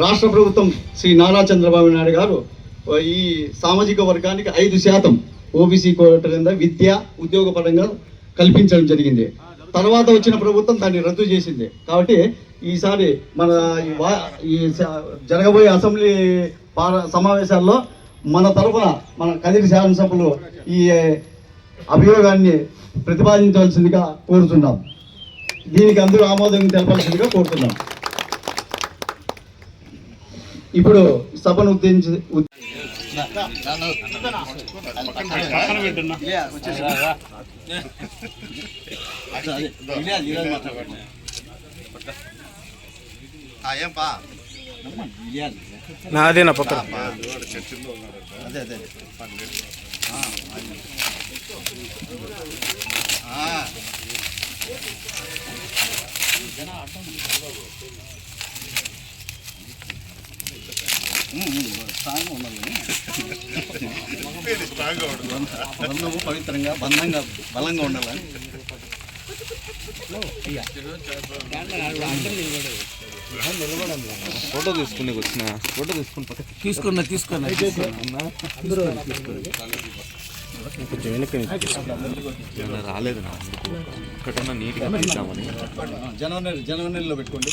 రాష్ట్ర ప్రభుత్వం శ్రీ నారా చంద్రబాబు నాయుడు గారు ఈ సామాజిక వర్గానికి ఐదు శాతం ఓబీసీ కోట కింద విద్య ఉద్యోగపరంగా కల్పించడం జరిగింది. తర్వాత వచ్చిన ప్రభుత్వం దాన్ని రద్దు చేసింది. కాబట్టి ఈసారి మన ఈ వా- ఈ జరగబోయే అసెంబ్లీ సమావేశాల్లో మన తరఫున మన కదిరి శాసనసభ్యులు ఈ అభియోగాన్ని ప్రతిపాదించవలసిందిగా కోరుతున్నాం. దీనికి అందరూ ఆమోదం తెలపాల్సిందిగా కోరుతున్నాం. ఇప్పుడు సభను ఉద్దేశించి నాదే నా పక్కన అదే అదే బంధము పవిత్రంగా బంధంగా బలంగా ఉండాలని. ఫోటో తీసుకునే వచ్చిన? ఫోటో తీసుకుని తీసుకున్నా తీసుకున్నా కొంచెం వెనక్కి రాలేదు నా ఇక్కడన్నా నీట్గా తీద్దామని. జనవరి జనవరిలో పెట్టుకోండి.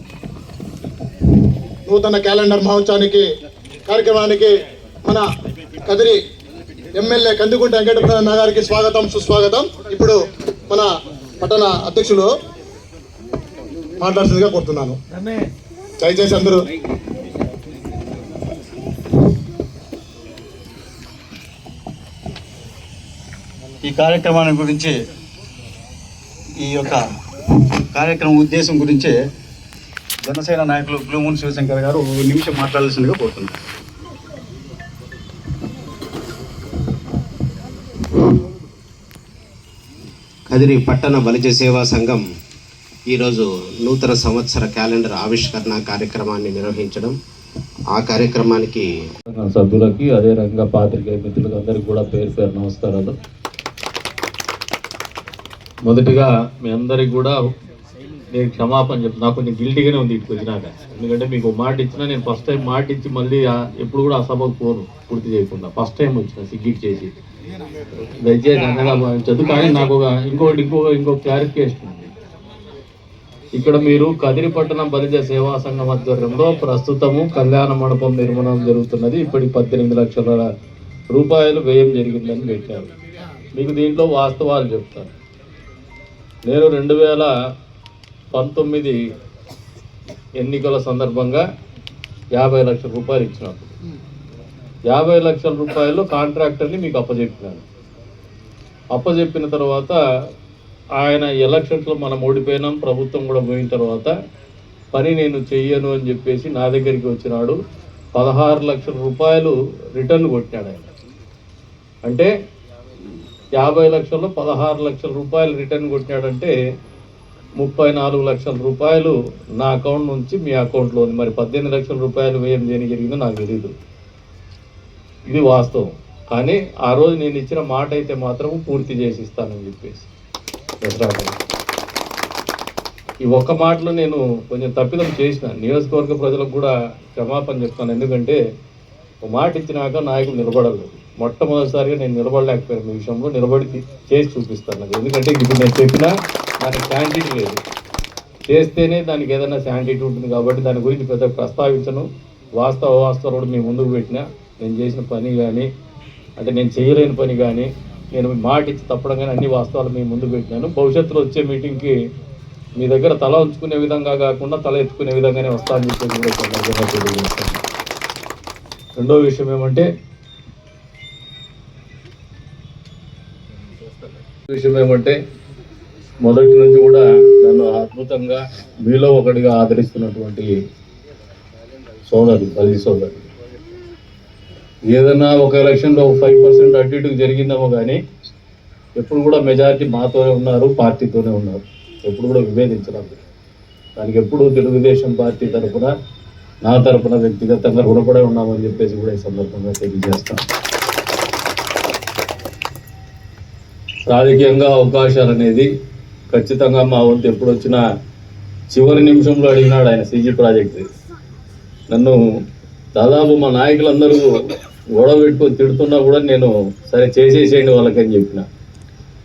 నూతన క్యాలెండర్ మహోత్సవానికి కార్యక్రమానికి మన కదిరి ఎమ్మెల్యే కందికుంట వెంకటప్రసన్న గారికి స్వాగతం సుస్వాగతం. ఇప్పుడు మన పట్టణ అధ్యక్షులు మాట్లాడుతుందిగా కోరుతున్నాను. దయచేసి అందరూ ఈ కార్యక్రమాన్ని గురించి ఈ యొక్క కార్యక్రమం ఉద్దేశం గురించి జనసేన నాయకులు బ్లూమూన్ శివశంకర్ గారు ఒక నిమిషం మాట్లాడాల్సిందిగా కోరుతున్నారు కదిరి పట్టణ బలిజ సేవా సంఘం ఈరోజు నూతన సంవత్సర క్యాలెండర్ ఆవిష్కరణ కార్యక్రమాన్ని నిర్వహించడం. ఆ కార్యక్రమానికి సభ్యులకి అదే రకంగా పాత్రికేయ మిత్రులకు అందరికీ కూడా పేరు పేరు నమస్కారాలు. మొదటిగా మీ అందరికి కూడా నేను క్షమాపణ చెప్తున్నా. నాకు కొంచెం గిల్టీగానే ఉంది ఇక్కడికి వచ్చినాక ఎందుకంటే మీకు మాట ఇచ్చినా నేను ఫస్ట్ టైం మాట ఇచ్చి మళ్ళీ ఎప్పుడు కూడా ఆ సభకు పోను పూర్తి చేయకుండా. ఫస్ట్ టైం వచ్చిన సిగ్గిట్ చేసి. దయచేసి అన్నగా చదువు కానీ నాకు ఒక ఇంకోటి ఇంకొక ఇంకొక క్లారిఫికేషన్ ఉంది. ఇక్కడ మీరు కదిరిపట్టణం బలిజ సేవా సంఘం ఆధ్వర్యంలో ప్రస్తుతము కళ్యాణ మండపం నిర్మాణం జరుగుతున్నది. ఇప్పటికి పద్దెనిమిది లక్షల రూపాయలు వ్యయం జరిగిందని పెట్టారు. మీకు దీంట్లో వాస్తవాలు చెప్తాను. నేను రెండు వేల పంతొమ్మిది ఎన్నికల సందర్భంగా యాభై లక్షల రూపాయలు ఇచ్చినప్పుడు యాభై లక్షల రూపాయలు కాంట్రాక్టర్ని మీకు అప్పచెప్పినాను అప్పచెప్పిన తర్వాత ఆయన ఎలక్షన్స్లో మనం ఓడిపోయినాం ప్రభుత్వం కూడా పోయిన తర్వాత పని నేను చెయ్యను అని చెప్పేసి నా దగ్గరికి వచ్చినాడు. పదహారు లక్షల రూపాయలు రిటర్న్ కొట్టినాడు ఆయన. అంటే యాభై లక్షల్లో పదహారు లక్షల రూపాయలు రిటర్న్ కొట్టినాడంటే ముప్పై నాలుగు లక్షల రూపాయలు నా అకౌంట్ నుంచి మీ అకౌంట్లో ఉంది మరి పద్దెనిమిది లక్షల రూపాయలు వేయం దేని జరిగిందో నాకు తెలియదు ఇది వాస్తవం. కానీ ఆ రోజు నేను ఇచ్చిన మాట అయితే మాత్రం పూర్తి చేసి ఇస్తానని చెప్పేసి. దసరా ఈ ఒక్క మాటలో నేను కొంచెం తప్పిదం చేసిన. నియోజకవర్గ ప్రజలకు కూడా క్షమాపణ చెప్తాను. ఎందుకంటే ఒక మాట ఇచ్చినాక నాయకులు నిలబడలేదు మొట్టమొదటిసారిగా నేను నిలబడలేకపోయాను. మీ విషయంలో నిలబడి చేసి చూపిస్తాను. ఎందుకంటే ఇప్పుడు నేను చెప్పినా దానికి శాంటిటీ లేదు. చేస్తేనే దానికి ఏదైనా శాంటిటీ ఉంటుంది కాబట్టి దాని గురించి పెద్ద ప్రస్తావించను. వాస్తవ వాస్తవాలు మీ ముందుకు పెట్టినా నేను చేసిన పని కానీ అంటే నేను చేయలేని పని కానీ నేను మాట ఇచ్చి తప్పడం కానీ అన్ని వాస్తవాలు మీ ముందు పెట్టినాను. భవిష్యత్తులో వచ్చే మీటింగ్కి మీ దగ్గర తల ఉంచుకునే విధంగా కాకుండా తల ఎత్తుకునే విధంగానే వస్తానని చెప్పేసి కూడా సందర్భంగా తెలియజేస్తాను. రెండో విషయం ఏమంటే విషయం ఏమంటే మొదటి నుంచి కూడా నన్ను అద్భుతంగా మీలో ఒకటిగా ఆదరిస్తున్నటువంటి సోదరు పది సోదరు ఏదైనా ఒక ఎలక్షన్లో ఫైవ్ పర్సెంట్ అటు ఇటుకు జరిగిందేమో కానీ ఎప్పుడు కూడా మెజారిటీ మాతోనే ఉన్నారు పార్టీతోనే ఉన్నారు. ఎప్పుడు కూడా విభేదించడం దానికి ఎప్పుడు తెలుగుదేశం పార్టీ తరఫున నా తరఫున వ్యక్తిగతంగా రుణపడే ఉన్నామని చెప్పేసి కూడా ఈ సందర్భంగా తెలియజేస్తాం. రాజకీయంగా అవకాశాలు అనేది ఖచ్చితంగా మా వంతు ఎప్పుడు వచ్చినా చివరి నిమిషంలో అడిగినాడు ఆయన సీజీ ప్రాజెక్ట్. నన్ను దాదాపు మా నాయకులందరూ గొడవ పెట్టుకొని తిడుతున్నా కూడా నేను సరే చేసేసేయండి వాళ్ళకని చెప్పిన.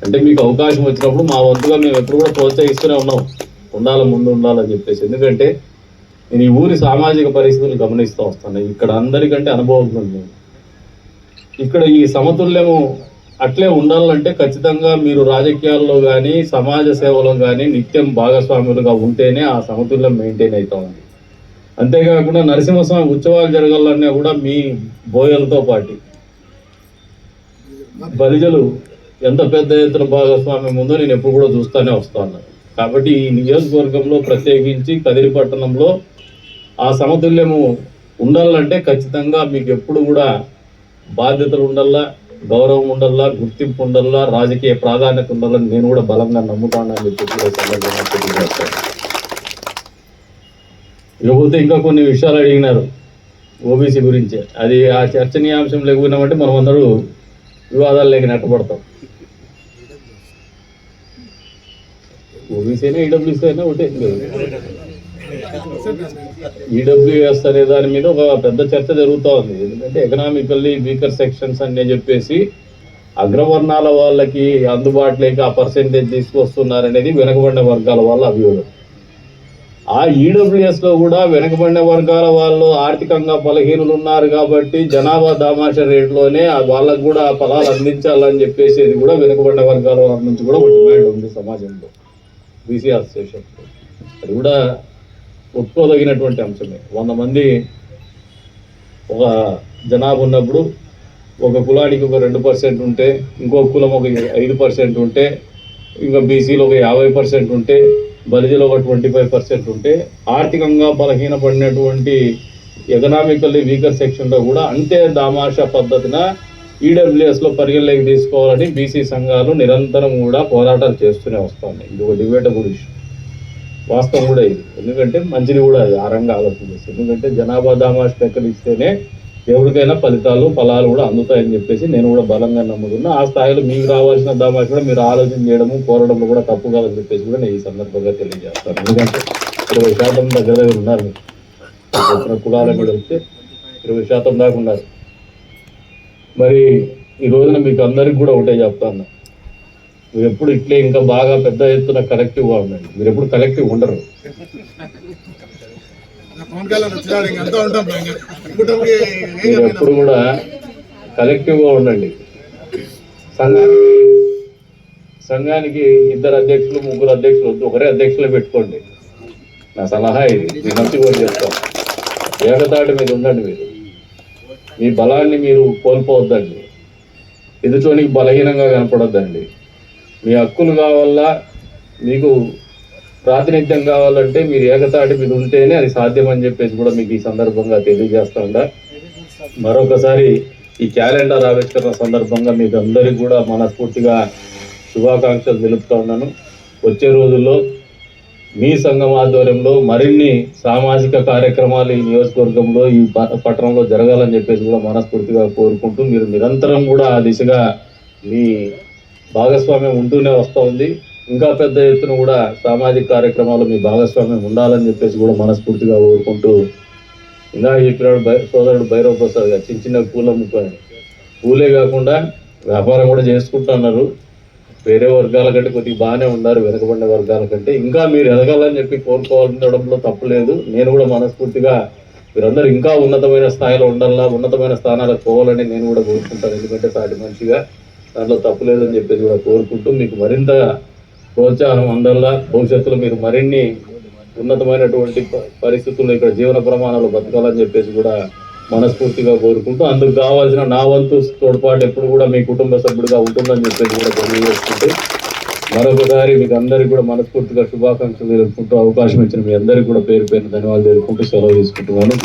అంటే మీకు అవకాశం వచ్చినప్పుడు మా వంతుగా మేము ఎప్పుడు కూడా ప్రోత్సహిస్తూనే ఉన్నాం. ఉండాలి ముందు ఉండాలని చెప్పేసి. ఎందుకంటే నేను ఈ ఊరి సామాజిక పరిస్థితులు గమనిస్తూ వస్తాను ఇక్కడ అందరికంటే అనుభవం ఉంది. ఇక్కడ ఈ సమతుల్యము అట్లే ఉండాలంటే ఖచ్చితంగా మీరు రాజకీయాల్లో కానీ సమాజ సేవలో కానీ నిత్యం భాగస్వాములుగా ఉంటేనే ఆ సమతుల్యం మెయింటైన్ అవుతా ఉంది. అంతేకాకుండా నరసింహస్వామి ఉత్సవాలు జరగాలన్నా కూడా మీ బోయలతో పాటు. బలిజలు ఎంత పెద్ద ఎత్తున భాగస్వామ్యం ఉందో నేను ఎప్పుడు కూడా చూస్తూనే వస్తాను కాబట్టి ఈ నియోజకవర్గంలో ప్రత్యేకించి కదిరి పట్టణంలో ఆ సమతుల్యము ఉండాలంటే ఖచ్చితంగా మీకు ఎప్పుడు కూడా బాధ్యతలు ఉండాలా గౌరవం ఉండల్లా గుర్తింపు ఉండల్లా రాజకీయ ప్రాధాన్యత ఉండాలని నేను కూడా బలంగా నమ్ముతానని చెప్పి సందర్భంగా ఇంకా కొన్ని విషయాలు అడిగినారు ఓబీసీ గురించి. అది ఆ చర్చనీయాంశం లేకపోయినామంటే మనం అందరూ వివాదాలు లేక నెట్టబడతాం. ఓబీసీ అయినా ఈడబ్ల్యూసీ అయినా ఒకటే. ఈడబ్ల్యూఎస్ అనే దాని మీద ఒక పెద్ద చర్చ జరుగుతూ ఉంది. ఎందుకంటే ఎకనామికల్లీ వీకర్ సెక్షన్స్ అని చెప్పేసి అగ్రవర్ణాల వాళ్ళకి అందుబాటులోకి ఆ పర్సెంటేజ్ తీసుకొస్తున్నారనేది వెనకబడిన వర్గాల వాళ్ళ అభియోగం. ఆ ఈడబ్ల్యూఎస్లో కూడా వెనకబడిన వర్గాల వాళ్ళు ఆర్థికంగా బలహీనులు ఉన్నారు కాబట్టి జనాభా దామాష రేట్లోనే వాళ్ళకు కూడా ఫలాలు అందించాలని చెప్పేసి కూడా వెనుకబడిన వర్గాల వాళ్ళ నుంచి కూడా ఒక డిమాండ్ ఉంది సమాజంలో. బీసీ అసోసియేషన్ అది కూడా ఒప్పుకోదగినటువంటి అంశమే. వంద మంది ఒక జనాభా ఉన్నప్పుడు ఒక కులానికి ఒక రెండు పర్సెంట్ ఉంటే ఇంకో కులం ఒక ఐదు పర్సెంట్ ఉంటే ఇంకా బీసీలో ఒక యాభై పర్సెంట్ ఉంటే బలిజలో ఒక ట్వంటీ ఫైవ్ పర్సెంట్ ఉంటే ఆర్థికంగా బలహీనపడినటువంటి ఎకనామికల్లీ వీకర్ సెక్షన్లో కూడా అంతే దామాషా పద్ధతిన ఈడబ్ల్యూఎస్లో పరిగణలోకి తీసుకోవాలని బీసీ సంఘాలు నిరంతరం కూడా పోరాటాలు చేస్తూనే వస్తున్నాయి ఇది ఒక డిబేటబుల్ ఇష్యూ వాస్తవం కూడా ఇది ఎందుకంటే మంచిది కూడా అది ఆ రంగా ఆలోచన. చేసి ఎందుకంటే జనాభా దామాష్ లెక్కలు ఇస్తేనే ఎవరికైనా ఫలితాలు ఫలాలు కూడా అందుతాయని చెప్పేసి నేను కూడా బలంగా నమ్ముతున్నా. ఆ స్థాయిలో మీకు రావాల్సిన దామాష్ కూడా మీరు ఆలోచన చేయడము కోరడంలో కూడా తప్పు కాదని చెప్పేసి కూడా నేను ఈ సందర్భంగా తెలియజేస్తాను. ఎందుకంటే ఇరవై శాతం దగ్గర దగ్గర ఉన్నారు. మీరు. చెప్పిన కులాల మీద వస్తే ఇరవై శాతం దాకా ఉన్నారు. మరి ఈ రోజున మీకు అందరికి కూడా ఒకటే చెప్తాను. మీరు ఎప్పుడు ఇట్లే ఇంకా బాగా పెద్ద ఎత్తున కలెక్టివ్గా ఉండండి. మీరు ఎప్పుడు కలెక్టివ్ ఉండరు మీరు. ఎప్పుడు కూడా కలెక్టివ్గా ఉండండి. సంఘానికి సంఘానికి ఇద్దరు అధ్యక్షులు ముగ్గురు అధ్యక్షులు వద్దు ఒకరే అధ్యక్షులు పెట్టుకోండి. నా సలహా ఇది. మీ మంచి కూడా చెప్తాను ఏకతాటి మీద ఉండండి మీరు. మీ బలాన్ని మీరు కోల్పోవద్దండి. ఎదుటోనికి బలహీనంగా కనపడొద్దండి. మీ హక్కులు కావాలా? మీకు ప్రాతినిధ్యం కావాలంటే మీరు ఏకతాటి మీద ఉంటేనే అది సాధ్యం అని చెప్పేసి కూడా మీకు ఈ సందర్భంగా తెలియజేస్తా మరొకసారి ఈ క్యాలెండర్ ఆవిష్కరణ సందర్భంగా మీకు అందరికీ కూడా మనస్ఫూర్తిగా శుభాకాంక్షలు తెలుపుతా ఉన్నాను. వచ్చే రోజుల్లో మీ సంఘం ఆధ్వర్యంలో మరిన్ని సామాజిక కార్యక్రమాలు ఈ నియోజకవర్గంలో ఈ పట్టణంలో జరగాలని చెప్పేసి కూడా మనస్ఫూర్తిగా కోరుకుంటూ మీరు నిరంతరం కూడా ఆ దిశగా మీ భాగస్వామ్యం ఉంటూనే వస్తూ ఉంది. ఇంకా పెద్ద ఎత్తున కూడా సామాజిక కార్యక్రమాలు మీ భాగస్వామ్యం ఉండాలని చెప్పేసి కూడా మనస్ఫూర్తిగా కోరుకుంటూ ఇంకా చెప్పినాడు సోదరుడు భైరవ ప్రసాద్ గారు చిన్న చిన్న పూల అమ్ముకోండి పూలే కాకుండా వ్యాపారం కూడా చేసుకుంటున్నారు వేరే వర్గాల కంటే కొద్దిగా బాగానే ఉన్నారు వెనకబడిన వర్గాల కంటే. ఇంకా మీరు ఎదగాలని చెప్పి కోరుకోవాలనడంలో తప్పలేదు నేను కూడా మనస్ఫూర్తిగా మీరందరూ ఇంకా ఉన్నతమైన స్థాయిలో ఉండాలా ఉన్నతమైన స్థానాలకు పోవాలని నేను కూడా కోరుకుంటాను. ఎందుకంటే సాటి మనిషిగా దాంట్లో తప్పులేదని చెప్పేసి కూడా కోరుకుంటూ మీకు మరింత ప్రోత్సాహం అందల్లా భవిష్యత్తులో మీరు మరిన్ని ఉన్నతమైనటువంటి ప- పరిస్థితుల్లో ఇక్కడ జీవన ప్రమాణాలు బతకాలని చెప్పేసి కూడా మనస్ఫూర్తిగా కోరుకుంటూ అందుకు కావాల్సిన నా వంతు తోడ్పాటు ఎప్పుడు కూడా మీ కుటుంబ సభ్యుడిగా ఉంటుందని చెప్పేసి కూడా తెలియజేసుకుంటూ మరొకసారి మీకు అందరికీ కూడా మనస్ఫూర్తిగా శుభాకాంక్షలు తెలుపుకుంటూ అవకాశం ఇచ్చిన మీ అందరికీ కూడా పేరు పేరు ధన్యవాదాలు తెలుపుకుంటూ సెలవు తీసుకుంటున్నాను.